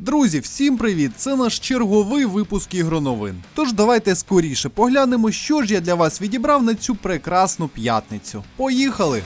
Друзі, всім привіт! Це наш черговий випуск ігроновин. Тож давайте скоріше поглянемо, що ж я для вас відібрав на цю прекрасну п'ятницю. Поїхали!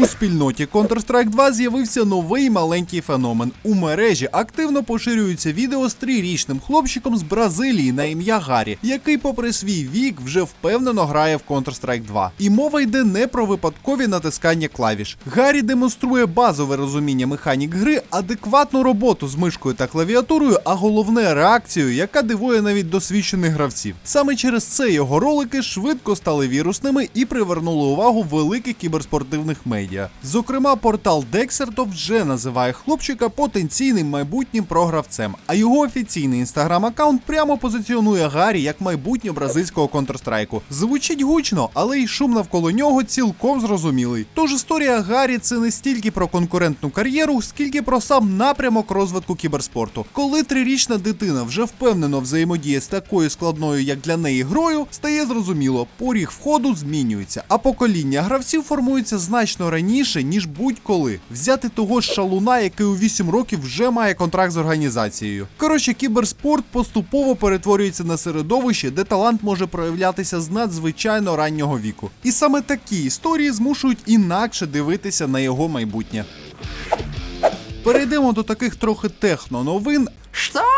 У спільноті Counter-Strike 2 з'явився новий маленький феномен. У мережі активно поширюються відео з трирічним хлопчиком з Бразилії на ім'я Гаррі, який, попри свій вік, вже впевнено грає в Counter-Strike 2. І мова йде не про випадкові натискання клавіш. Гаррі демонструє базове розуміння механік гри, адекватну роботу з мишкою та клавіатурою, а головне реакцію, яка дивує навіть досвідчених гравців. Саме через це його ролики швидко стали вірусними і привернули увагу великих кіберспортивних медіа. Зокрема, портал Dexerto вже називає хлопчика потенційним майбутнім програвцем, а його офіційний інстаграм-аккаунт прямо позиціонує Гаррі як майбутнього бразильського Counter-Strike. Звучить гучно, але й шум навколо нього цілком зрозумілий. Тож історія Гаррі це не стільки про конкурентну кар'єру, скільки про сам напрямок розвитку кіберспорту. Коли трирічна дитина вже впевнено взаємодіє з такою складною, як для неї грою, стає зрозуміло, поріг входу змінюється, а покоління гравців формується значно раніше, ніж будь-коли. Взяти того ж шалуна, який у 8 років вже має контракт з організацією. Коротше, кіберспорт поступово перетворюється на середовище, де талант може проявлятися з надзвичайно раннього віку. І саме такі історії змушують інакше дивитися на його майбутнє. Перейдемо до таких трохи техно-новин. Что?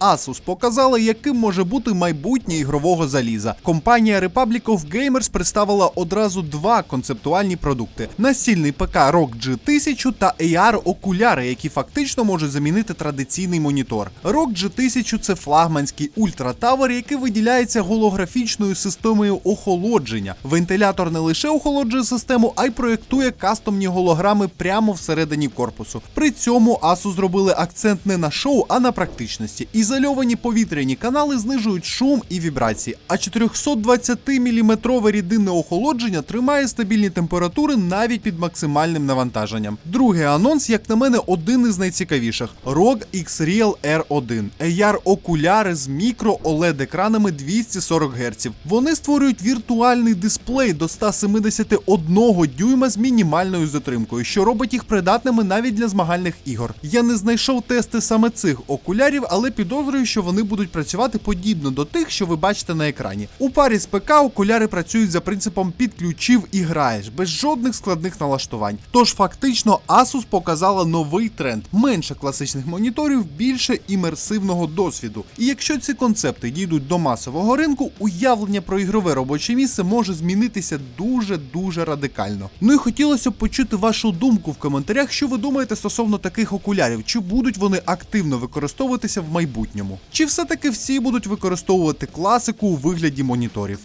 Asus показала, яким може бути майбутнє ігрового заліза. Компанія Republic of Gamers представила одразу два концептуальні продукти: настільний ПК ROG G1000 та AR-окуляри, які фактично можуть замінити традиційний монітор. ROG G1000 це флагманський ультратавер, який виділяється голографічною системою охолодження. Вентилятор не лише охолоджує систему, а й проєктує кастомні голограми прямо всередині корпусу. При цьому Asus зробили акцент не на шоу, а на практичності. Ізольовані повітряні канали знижують шум і вібрації, а 420-мм рідинне охолодження тримає стабільні температури навіть під максимальним навантаженням. Другий анонс, як на мене, один із найцікавіших: ROG X-Real R1. AR-окуляри з мікро oled екранами 240 Гц. Вони створюють віртуальний дисплей до 171 дюйма з мінімальною затримкою, що робить їх придатними навіть для змагальних ігор. Я не знайшов тести саме цих окулярів, але підозрюю, що вони будуть працювати подібно до тих, що ви бачите на екрані. У парі з ПК окуляри працюють за принципом підключив і граєш, без жодних складних налаштувань. Тож фактично Asus показала новий тренд: менше класичних моніторів, більше імерсивного досвіду. І якщо ці концепти дійдуть до масового ринку, уявлення про ігрове робоче місце може змінитися дуже дуже радикально. Ну і хотілося б почути вашу думку в коментарях, що ви думаєте стосовно таких окулярів, чи будуть вони активно використовуватися в майбутньому, чи все-таки всі будуть використовувати класику у вигляді моніторів.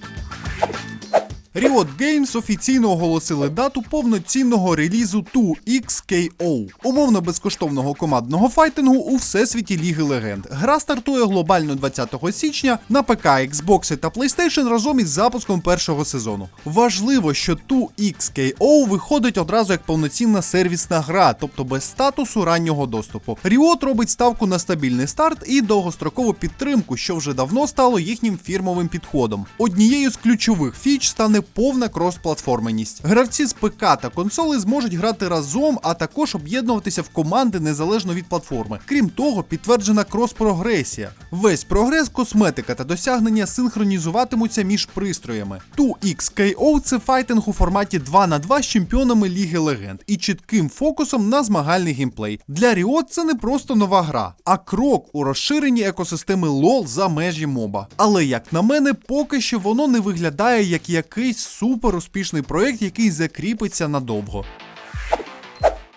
Riot Games офіційно оголосили дату повноцінного релізу 2XKO, умовно безкоштовного командного файтингу у всесвіті Ліги Легенд. Гра стартує глобально 20 січня на ПК, Xbox та PlayStation разом із запуском першого сезону. Важливо, що 2XKO виходить одразу як повноцінна сервісна гра, тобто без статусу раннього доступу. Riot робить ставку на стабільний старт і довгострокову підтримку, що вже давно стало їхнім фірмовим підходом. Однією з ключових фіч стане повна крос-платформеність. Гравці з ПК та консолей зможуть грати разом, а також об'єднуватися в команди незалежно від платформи. Крім того, підтверджена крос-прогресія. Весь прогрес, косметика та досягнення синхронізуватимуться між пристроями. 2XKO – це файтинг у форматі 2 на 2 з чемпіонами Ліги Легенд і чітким фокусом на змагальний геймплей. Для Riot це не просто нова гра, а крок у розширенні екосистеми LoL за межі моба. Але як на мене, поки що воно не виглядає як якийсь супер успішний проект, який закріпиться надовго.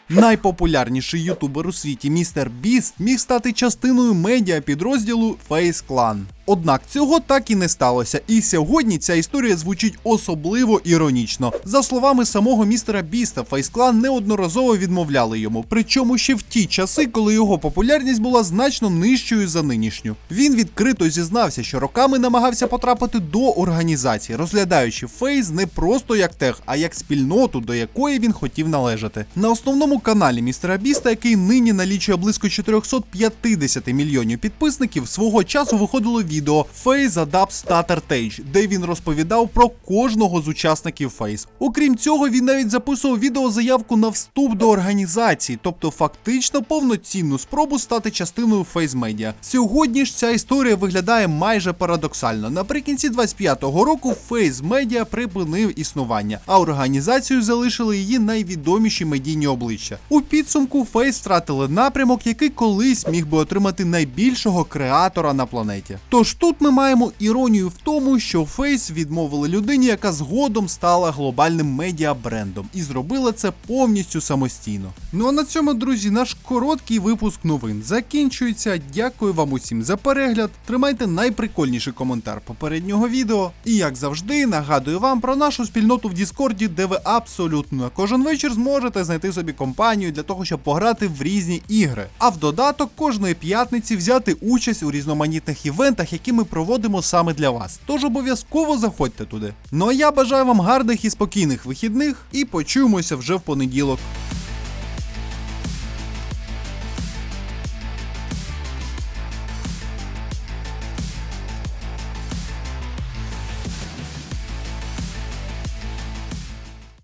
Найпопулярніший ютубер у світі містер Біст міг стати частиною медіа підрозділу Face Clan. Однак цього так і не сталося, і сьогодні ця історія звучить особливо іронічно. За словами самого містера Біста, Фейсклан неодноразово відмовляли йому, причому ще в ті часи, коли його популярність була значно нижчою за нинішню. Він відкрито зізнався, що роками намагався потрапити до організації, розглядаючи Фейс не просто як тех, а як спільноту, до якої він хотів належати. На основному каналі містера Біста, який нині налічує близько 450 мільйонів підписників, свого часу виходило відео відео Face Adapt Starter Stage, де він розповідав про кожного з учасників Face. Окрім цього, він навіть записував відеозаявку на вступ до організації, тобто фактично повноцінну спробу стати частиною Face Media. Сьогодні ж ця історія виглядає майже парадоксально. Наприкінці 25-го року Face Media припинив існування, а організацію залишили її найвідоміші медійні обличчя. У підсумку Face втратили напрямок, який колись міг би отримати найбільшого креатора на планеті. Тож тут ми маємо іронію в тому, що Face відмовили людині, яка згодом стала глобальним медіабрендом, і зробила це повністю самостійно. Ну а на цьому, друзі, наш короткий випуск новин закінчується. Дякую вам усім за перегляд. Тримайте найприкольніший коментар попереднього відео. І як завжди, нагадую вам про нашу спільноту в Діскорді, де ви абсолютно кожен вечір зможете знайти собі компанію для того, щоб пограти в різні ігри. А в додаток кожної п'ятниці взяти участь у різноманітних івентах, які ми проводимо саме для вас. Тож обов'язково заходьте туди. Ну а я бажаю вам гарних і спокійних вихідних і почуємося вже в понеділок.